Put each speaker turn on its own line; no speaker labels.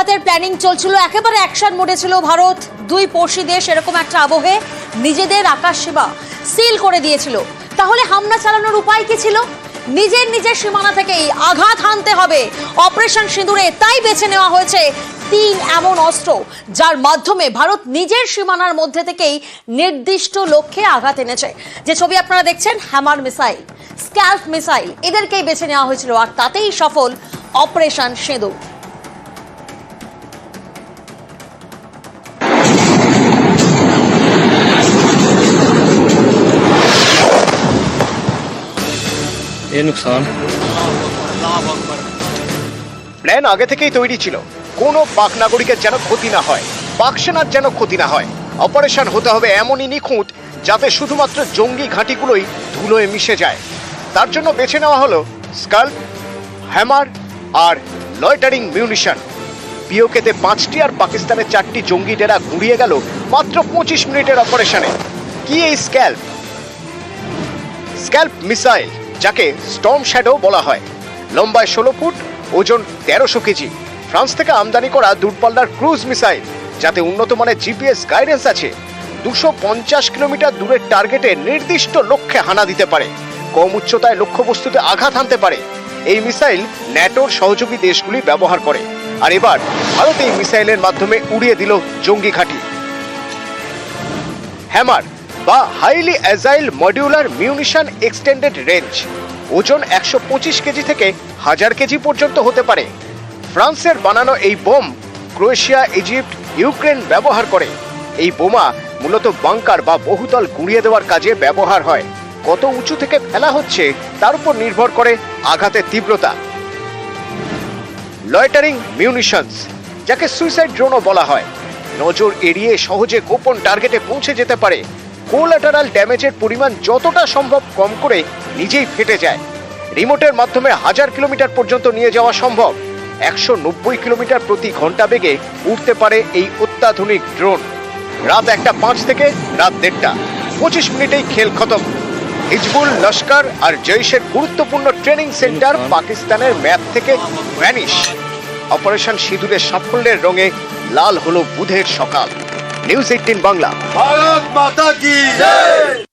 আঘাতের প্ল্যানিং চলছিল, একেবারে অ্যাকশন মোডে ছিল ভারত। দুই পড়শি দেশ এরকম একটা আবহে নিজেদের আকাশ সীমা সিল করে দিয়েছিল। তাহলে হামলা চালানোর উপায় কি ছিল? নিজের নিজের সীমানা থেকেই আঘাত হানতে হবে। অপারেশন সিঁদুরে তাই বেছে নেওয়া হয়েছে তিন এমন অস্ত্র, যার মাধ্যমে ভারত নিজের সীমানার মধ্যে থেকেই নির্দিষ্ট লক্ষ্যে আঘাত এনেছে। যে ছবি আপনারা দেখছেন হ্যামার মিসাইল, স্ক্যাল্প মিসাইল, এদেরকেই বেছে নেওয়া হয়েছিল, আর তাতেই সফল অপারেশন সিঁদুর।
ये नुकसान
প্ল্যান আগে থেকেই তৈরি ছিল কোনো পাক নাগরিকের যেন ক্ষতি না হয় পাক সেনার যেন ক্ষতি না হয় অপারেশন হতে হবে এমনই নিখুঁত যাতে শুধুমাত্র জঙ্গি ঘাঁটিগুলোই ধুলোয় মিশে যায় তার জন্য বেছে নেওয়া হলো স্কাল হ্যামার আর লয়টারিং মিউনিশন পিওকেতে পাঁচটি আর পাকিস্তানের চারটি জঙ্গি ডেরা গুড়িয়ে গেল মাত্র পঁচিশ মিনিটের অপারেশনে কি এই স্ক্যাল্প স্ক্যাল্প মিসাইল যাকে স্টর্ম শ্যাডো বলা হয়। লম্বায় ষোলো ফুট, ওজন তেরোশো কেজি। ফ্রান্স থেকে আমদানি করা দূরপাল্লার ক্রুজ মিসাইল, যাতে উন্নত মানের জিপিএস গাইডেন্স আছে, দুশো পঞ্চাশ কিলোমিটার দূরের টার্গেটে নির্দিষ্ট লক্ষ্যে হানা দিতে পারে। কম উচ্চতায় লক্ষ্যবস্তুতে আঘাত হানতে পারে। এই মিসাইল ন্যাটোর সহযোগী দেশগুলি ব্যবহার করে। আর এবার ভারত এই মিসাইলের মাধ্যমে উড়িয়ে দিল জঙ্গি ঘাঁটি। হ্যামার বা highly agile modular munition extended range ওজন একশো পঁচিশ কেজি থেকে হাজার কেজি পর্যন্ত হতে পারে। ফ্রান্সের বানানো এই বোম ক্রোয়েশিয়া, ইজিপ্ট, ইউক্রেন ব্যবহার করে। এই বোমা মূলত বাংকার বা বহুতল গুঁড়িয়ে দেওয়ার কাজে ব্যবহার হয়। কত উঁচু থেকে ফেলা হচ্ছে তার উপর নির্ভর করে আঘাতের তীব্রতা। লয়টারিং মিউনিশনস যাকে সুইসাইড ড্রোনও বলা হয়। নজর এড়িয়ে সহজে গোপন টার্গেটে পৌঁছে যেতে পারে। কোলাটারাল ড্যামেজের পরিমাণ যতটা সম্ভব কম করে নিজেই ফেটে যায়। রিমোটের মাধ্যমে হাজার কিলোমিটার পর্যন্ত নিয়ে যাওয়া সম্ভব। একশো নব্বই কিলোমিটার প্রতি ঘণ্টা বেগে উঠতে পারে এই অত্যাধুনিক ড্রোন। রাত একটা পাঁচ থেকে রাত দেড়টা। পঁচিশ মিনিটেই খেল খতম। হিজবুল লস্কর আর জৈশের গুরুত্বপূর্ণ ট্রেনিং সেন্টার পাকিস্তানের ম্যাপ থেকে ভ্যানিশ। অপারেশন সিঁদুরের সাফল্যের রঙে লাল হলো বুধের সকাল। न्यूज़ एटीन बांग्ला
भारत माता की